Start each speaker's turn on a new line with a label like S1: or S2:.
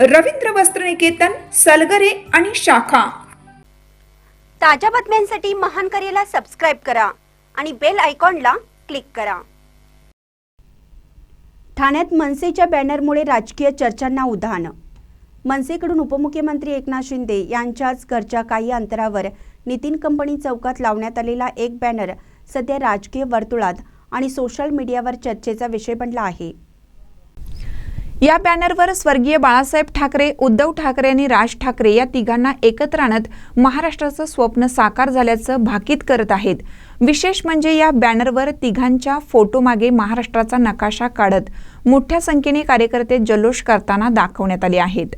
S1: रवींद्र वस्त्रनिकेतन सलगरे आणि शाखा.
S2: ताज्या बातम्यांसाठी महान करेला सबस्क्राईब करा आणि बेल आयकॉनला क्लिक करा. ठाण्यात मनसेच्या बॅनरमुळे राजकीय चर्चांना उधाण. मनसेकडून उपमुख्यमंत्री एकनाथ शिंदे यांच्याच घरच्या काही अंतरावर नितीन कंपनी चौकात लावण्यात आलेला एक बॅनर सध्या राजकीय वर्तुळात आणि सोशल मीडियावर चर्चेचा विषय बनला आहे.
S3: या बॅनरवर स्वर्गीय बाळासाहेब ठाकरे उद्धव ठाकरे आणि राज ठाकरे या तिघांना एकत्र आणत महाराष्ट्राचं स्वप्न साकार झाल्याचं भाकीत करत आहेत. विशेष म्हणजे या बॅनरवर तिघांच्या फोटोमागे महाराष्ट्राचा नकाशा काढत मोठ्या संख्येने कार्यकर्ते जल्लोष करताना दाखवण्यात आले आहेत.